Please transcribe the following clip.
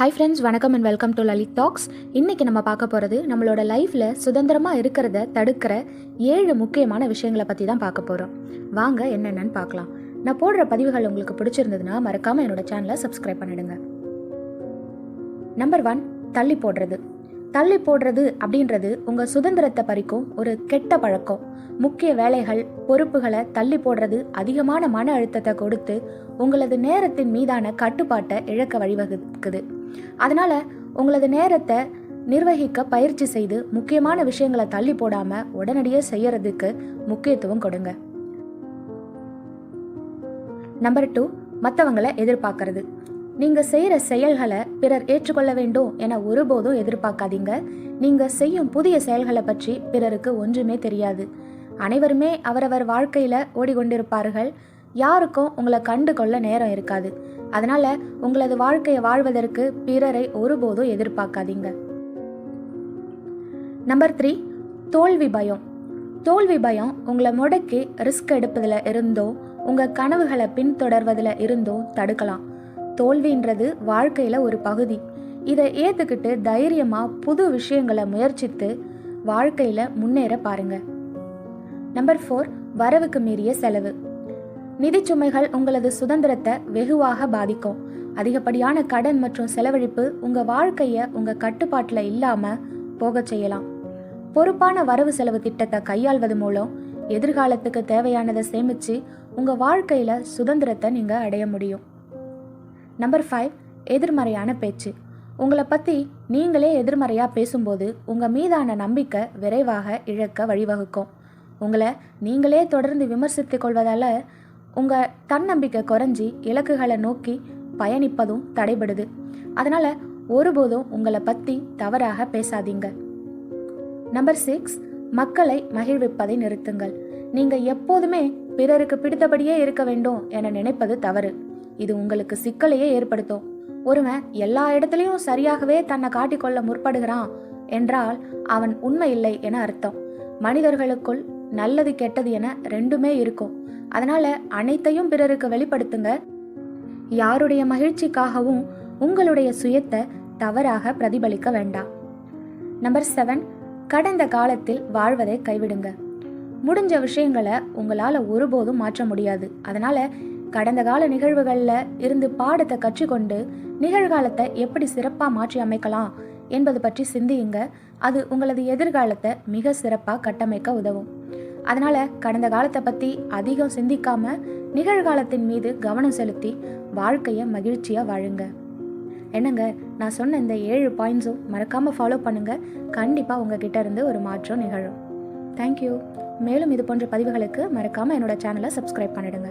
Hi friends வணக்கம் and welcome to Lalith talks இன்னைக்கு நம்ம பார்க்க போகிறது நம்மளோட லைஃப்பில் சுதந்திரமாக இருக்கிறத தடுக்கிற ஏழு முக்கியமான விஷயங்களை பற்றி தான் பார்க்க போகிறோம் வாங்க என்னென்னு பார்க்கலாம். நான் போடுற பதிவுகள் உங்களுக்கு பிடிச்சிருந்ததுன்னா மறக்காமல் என்னோட சேனலை சப்ஸ்கிரைப் பண்ணிடுங்க. நம்பர் ஒன் தள்ளி போடுறது. தள்ளி போடுறது அப்படின்றது உங்கள் சுதந்திரத்தை பறிக்கும் ஒரு கெட்ட பழக்கம். முக்கிய வேலைகள் பொறுப்புகளை தள்ளி போடுறது அதிகமான மன அழுத்தத்தை கொடுத்து உங்களது நேரத்தின் மீதான கட்டுப்பாட்டை இழக்க வழிவகுக்குது. அதனால உங்களது நேரத்தை நிர்வகிக்க பயிற்சி செய்து முக்கியமான விஷயங்களை தள்ளி போடாம உடனடியே செய்யறதுக்கு முக்கியத்துவம் கொடுங்க. நம்பர் டூ மற்றவங்களை எதிர்பார்க்கறது. நீங்கள் செய்கிற செயல்களை பிறர் ஏற்றுக்கொள்ள வேண்டும் என ஒருபோதும் எதிர்பார்க்காதீங்க. நீங்கள் செய்யும் புதிய செயல்களை பற்றி பிறருக்கு ஒன்றுமே தெரியாது. அனைவருமே அவரவர் வாழ்க்கையில் ஓடிக்கொண்டிருப்பார்கள். யாருக்கும் உங்களை கண்டு கொள்ள நேரம் இருக்காது. அதனால உங்களது வாழ்க்கையை வாழ்வதற்கு பிறரை ஒருபோதும் எதிர்பார்க்காதீங்க. நம்பர் த்ரீ தோல்வி பயம். தோல்வி பயம் உங்களை முடக்கி ரிஸ்க் எடுப்பதில் இருந்தோ உங்கள் கனவுகளை பின்தொடர்வதில் இருந்தோ தடுக்கலாம். தோல்வின்றது வாழ்க்கையில் ஒரு பகுதி. இதை ஏற்றுக்கிட்டு தைரியமாக புது விஷயங்களை முயற்சித்து வாழ்க்கையில் முன்னேற பாருங்கள் நம்பர் ஃபோர் வரவுக்கு மீறிய செலவு. நிதி சுமைகள் உங்களது சுதந்திரத்தை வெகுவாக பாதிக்கும். அதிகப்படியான கடன் மற்றும் செலவழிப்பு உங்கள் வாழ்க்கையை உங்கள் கட்டுப்பாட்டில் இல்லாமல் போகச் செய்யலாம். பொறுப்பான வரவு செலவு திட்டத்தை கையாள்வது மூலம் எதிர்காலத்துக்கு தேவையானதை சேமித்து உங்கள் வாழ்க்கையில் சுதந்திரத்தை நீங்கள் அடைய முடியும். நம்பர் ஃபைவ் எதிர்மறையான பேச்சு. உங்களை பற்றி நீங்களே எதிர்மறையாக பேசும்போது உங்கள் மீதான நம்பிக்கை விரைவாக இழக்க வழிவகுக்கும். உங்களை நீங்களே தொடர்ந்து விமர்சித்துக் கொள்வதால் உங்கள் தன்னம்பிக்கை குறைஞ்சி இலக்குகளை நோக்கி பயணிப்பதும் தடைபடுது. அதனால் ஒருபோதும் உங்களை பற்றி தவறாக பேசாதீங்க. நம்பர் சிக்ஸ் மக்களை மகிழ்விப்பதை நிறுத்துங்கள். நீங்கள் எப்போதுமே பிறருக்கு பிடித்தபடியே இருக்க வேண்டும் என நினைப்பது தவறு. இது உங்களுக்கு சிக்கலையே ஏற்படுத்தும். ஒருவன் எல்லா இடத்துலையும் சரியாகவே தன்னை காட்டிக்கொள்ள முற்படுகிறான் என்றால் அவன் உண்மை இல்லை என அர்த்தம். மனிதர்களுக்குள் நல்லது கெட்டது என ரெண்டுமே இருக்கும். அதனால அனைத்தையும் பிறருக்கு வெளிப்படுத்துங்க. யாருடைய மகிழ்ச்சிக்காகவும் உங்களுடைய சுயத்தை தவறாக பிரதிபலிக்க வேண்டாம். நம்பர் செவன் கடந்த காலத்தில் வாழ்வதை கைவிடுங்க. முடிஞ்ச விஷயங்களை உங்களால் ஒருபோதும் மாற்ற முடியாது. அதனால கடந்த கால நிகழ்வுகளில் இருந்து பாடத்தை கற்றுக்கொண்டு நிகழ்காலத்தை எப்படி சிறப்பாக மாற்றி அமைக்கலாம் என்பது பற்றி சிந்தியுங்க. அது உங்களது எதிர்காலத்தை மிக சிறப்பாக கட்டமைக்க உதவும். அதனால கடந்த காலத்தை பற்றி அதிகம் சிந்திக்காம நிகழ்காலத்தின் மீது கவனம் செலுத்தி வாழ்க்கையை மகிழ்ச்சியாக வாழுங்க. என்னங்க நான் சொன்ன இந்த ஏழு பாயிண்ட்ஸும் மறக்காமல் ஃபாலோ பண்ணுங்க. கண்டிப்பாக உங்ககிட்ட இருந்து ஒரு மாற்றம் நிகழும். தேங்க்யூ மேலும் இது போன்ற பதிவுகளுக்கு மறக்காமல் என்னோட சேனலை சப்ஸ்கிரைப் பண்ணிடுங்க.